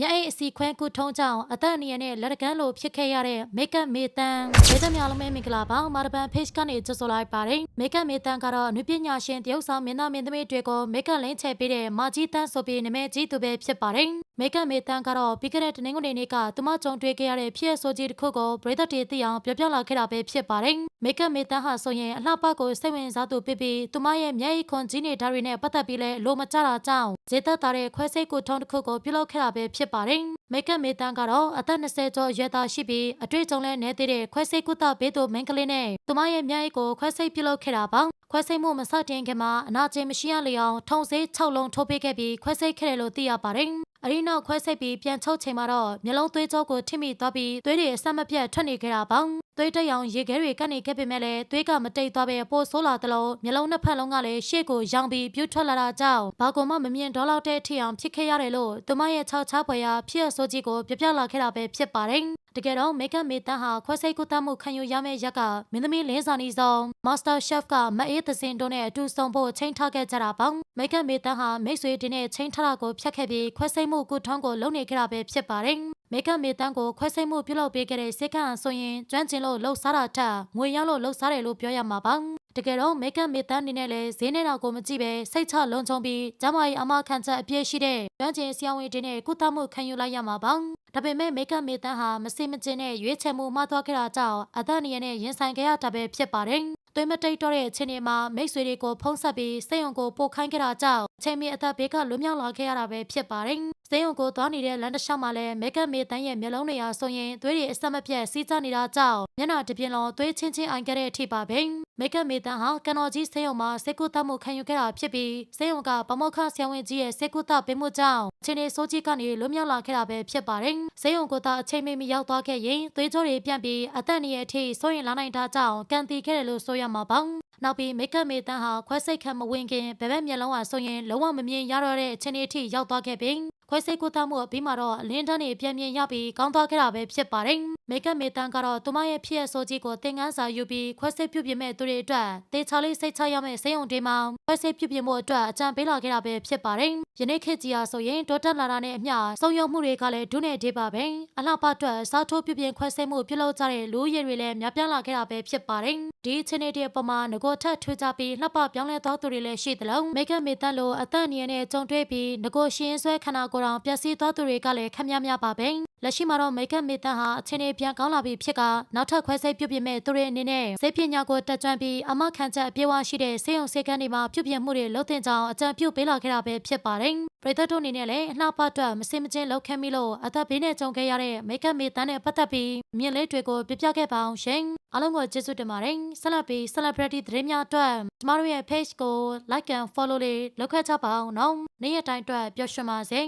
မျက်အိတ်အစီခွဲကုထုံးကြောင့်အသက်အန္တရာယ်နဲ့လက်တကန်းလိုဖြစ်ခဲ့ရတဲ့မိတ်ကပ်မေတန်ဒေသများလုံးမဲမင်္ဂလာပါမာရပန် page ကနေကြိုဆိုလိုက်ပါတယ်မိတ်ကပ်မေတန်ကတော့အနုပညာရှင်တရုတ်ဆောင်မင်းသားမင်းသမီးတွေကိုမိတ်ကပ်လင်းချဲပေးတဲ့မာကြီးတန်းဆိုပြီးနာမည်ကြီးသူပဲဖြစ်ပါတယ်မိတ်ကပ်မေတန်ကတော့ပြီးခဲ့တဲ့တနင်္ဂနွေနေ့ကသူမကြုံတွေ့ခဲ့ရတဲ့ဖြစ်ရဆိုကြီးတစ်ခုကိုပရိသတ်တွေသိအောင်ပြောပြလာခဲ့တာပဲဖြစ်ပါတယ်မိတ်ကပ်မေတန်ဟာဆိုရင်အလှပကိုစိတ်ဝင်စားသူဖြစ်ပြီးသူမရဲ့မျက်ရည်ခွန်ကြီးနေတာတွေနဲ့ပတ်သက်ပြီးလဲလိုမကြတာကြောင့်ဇေသက်တာတဲ့ခွဲစိတ်ကိုထုံးတစ်ခုကိုပြုလုပ်ခဲ့တာပဲဖြစ်ပါတယ်မိတ်ကပ်မေတန်ကတော့အသက်20ကျော်အရွယ်သားရှိပြီးအတွေ့အကြုံလည်းနည်းသေးတဲ့ခွဲစိတ်ကုသဘေးသူမိန်းကလေးနဲ့သူမရဲ့မျက်ရည်ကိုခွဲစိတ်ပြုလုပ်ခဲ့တာပါခွဲစိတ်မှုမစတင်ခင်မှာအနာကျင်မရှိရလေအောင်ထုံစေး6လုံးထိုးပေးခဲ့ပြီးခွဲစိတ်ခဲ့တယ်လို့သိရပါတယ် အရီနောက်ခွဲစိတ်ပြီးပြန်ချုပ်ချိန်မှာတော့မျက်လုံးသွေးကြောကိုထိမိသွားပြီးသွေးတွေအဆက်မပြတ်ထွက်နေခဲ့တာပေါ့သွေးတက်ရောင်ရေခဲတွေကပ်နေခဲ့ပေမဲ့လည်းသွေးကမတိတ်သွားပဲပိုဆိုးလာသလိုမျက်လုံးနှစ်ဖက်လုံးကလည်းရှေ့ကိုရောင်ပြီးပြူးထွက်လာတာကြောင့်ဘာကုန်မှမမြင်တော့လောက်တဲ့အထိအောင်ဖြစ်ခဲ့ရတယ်လို့သူမရဲ့ခြောက်ချဖွယ်ရာဖြစ်ရဆိုးကြီးကိုပြပြလာခဲ့တာပဲဖြစ်ပါတယ် တကယ်တော့မိတ်ကပ်မေတန်းဟာခွဲစိတ်ကုသမှုခံယူရမယ့်ရက်ကမင်းသမီးလင်းစာနီဆောင် Master Chef ကမအေးသစင်တို့နဲ့အတူဆောင်ဖို့ချိန်ထားခဲ့ကြတာပေါ့မိတ်ကပ်မေတန်းဟာမိတ်ဆွေတင်နဲ့ချိန်ထားတာကိုဖျက်ခဲ့ပြီးခွဲစိတ်မှုကုထုံးကိုလုပ်နေခဲ့တာပဲဖြစ်ပါတယ်မိတ်ကပ်မေတန်းကိုခွဲစိတ်မှုပြုလုပ်ပေးခဲ့တဲ့စိတ်ကအဆိုရင်ကျွမ်းကျင်လို့လှုပ်ရှားတာထက်ငွေရောက်လို့လှုပ်ရှားတယ်လို့ပြောရမှာပါ တကယ်တော့မိတ်ကပ်မေတန်းအနေနဲ့လည်းဈေးနေတာကိုမကြည့်ပဲစိတ်ချလုံခြုံပြီးကျမကြီးအမခံချက်အပြည့်ရှိတဲ့ကျွမ်းကျင်ဆရာဝန်တွေနဲ့ကုသမှုခံယူလိုက်ရမှာပါဒါပေမဲ့မိတ်ကပ်မေတန်းဟာမစိမကျင်တဲ့ရွေးချယ်မှုမှသွားခဲ့တာကြောင့်အသက်အန္တရာယ်နဲ့ရင်ဆိုင်ခဲ့ရတာပဲဖြစ်ပါတယ်သွေးမတိတ်တော့တဲ့အချိန်တွေမှာမိတ်ဆွေတွေကိုဖုံးဆက်ပြီးစိတ်ယုံကိုပို့ခိုင်းခဲ့တာကြောင့်အချိန်မီအသက်ဘေးကလွတ်မြောက်လာခဲ့ရတာပဲဖြစ်ပါတယ်။စိတ်ယုံကိုသွားနေတဲ့လမ်းတစ်လျှောက်မှာလည်းမေကပ်မေတန်းရဲ့မျက်လုံးတွေဟာဆိုရင်သွေးတွေအဆက်မပြတ်စီးကျနေတာကြောင့်မျက်နှာတစ်ပြင်လုံးသွေးချင်းချင်းအိုင်ခဲ့တဲ့အထိပါပဲ။မေကပ်မေတန်းဟာကန်တော်ကြီးစိတ်ယုံမှာစိတ်ကူးတတ်မှုခံယူခဲ့တာဖြစ်ပြီးစိတ်ယုံကပမောက္ခဆရာဝန်ကြီးရဲ့စိတ်ကူးတတ်ပေးမှုကြောင့်ချင်းနေစိုးကြီးကနေလွတ်မြောက်လာခဲ့တာပဲဖြစ်ပါတယ်။စိတ်ယုံကိုသာအချိန်မီမရောက်သွားခဲ့ရင်သွေးကြောတွေပြန့်ပြီးအသက်အန္တရာယ်အထိစိုးရင်လာနိုင်တာကြောင့်ကန်တီခဲ့တယ်လို့ဆိုရမှာပါ။ နောက်ပြီးမိတ်ကပ်မေတန်းဟာခွဲစိတ်ခံမဝင်ခင်ဘယ်ဘက်မျက်လုံးဟာဆိုရင်လုံးဝမမြင်ရတော့တဲ့အချိန်အထိရောက်သွားခဲ့ပြီးခွဲစိတ်ကုသမှုအပြီးမှာတော့အလင်းတန်းတွေပြန်မြင်ရပြီးကောင်းသွားခဲ့တာပဲဖြစ်ပါတယ်။ မိတ်ကပ်မေတန်းကတော့သူမရဲ့ဖြစ်ရဆိုကြီးကိုသင်ခန်းစာယူပြီးခွဲစိတ်ပြုပြင်မဲ့သူတွေအတွက်တေချာလေးစိတ်ချရမယ့်စေယုံတွေမှာခွဲစိတ်ပြုပြင်မှုအတွက်အကြံပေးလာခဲ့တာပဲဖြစ်ပါတယ်။ယနေ့ခေတ်ကြီးဟာဆိုရင်တိုးတက်လာတာနဲ့အမျှစုံယုံမှုတွေကလည်းဒုနဲ့ဒေးပါပဲ။အလှပအတွက်စားထိုးပြုပြင်ခွဲစိတ်မှုပြုလုပ်ကြတဲ့လူရည်တွေလည်းများပြားလာခဲ့တာပဲဖြစ်ပါတယ်။ဒီအခြေအနေတွေအပေါ်မှာငကိုထက်ထွေးကြပြီးလှပပြောင်းလဲသွားသူတွေလည်းရှိသလိုမိတ်ကပ်မေတန်းလိုအသက်အနည်းနဲ့ကြုံတွေ့ပြီးငကိုရှင်းဆွဲခန္ဓာကိုယ်တော်ပျက်စီးသွားသူတွေကလည်းခက်များများပါပဲလက်ရှိမှာတော့မိတ်ကပ်မေတန်းဟာအခြေအနေပြန်ကောင်းလာပြီဖြစ်ကနောက်ထပ်ခွဲစိတ်ပြုပြင်မဲ့သူတွေအနေနဲ့စိတ်ပညာကိုတက်ကြွပြီးအမခံချက်အပြည့်အဝရှိတဲ့စေယုံစေကန်းတွေမှာပြုပြင်မှုတွေလုပ်တင်ကြောင်းအကြံပြုပေးလာခဲ့တာပဲဖြစ်ပါတယ်ပရိသတ်တို့အနေနဲ့လည်းအလှပအတွက်မစင်မချင်းလောက်ခဲ့မိလို့အသက်ဘေးနဲ့ကြုံခဲ့ရတဲ့မိတ်ကပ်မေတန်းနဲ့ပတ်သက်ပြီးမြင်လေးတွေကိုပြပြခဲ့ပါအောင်ရှင်အားလုံးကိုကျေးဇူးတင်ပါတယ်ဆက်လက်ပြီး celebrity သတင်းများအတွက်ကျမတို့ရဲ့ page ကို like and follow လေးလုပ်ခဲ့ကြပါအောင်နော်နေ့ရက်တိုင်းအတွက်ပျော်ရွှင်ပါစေ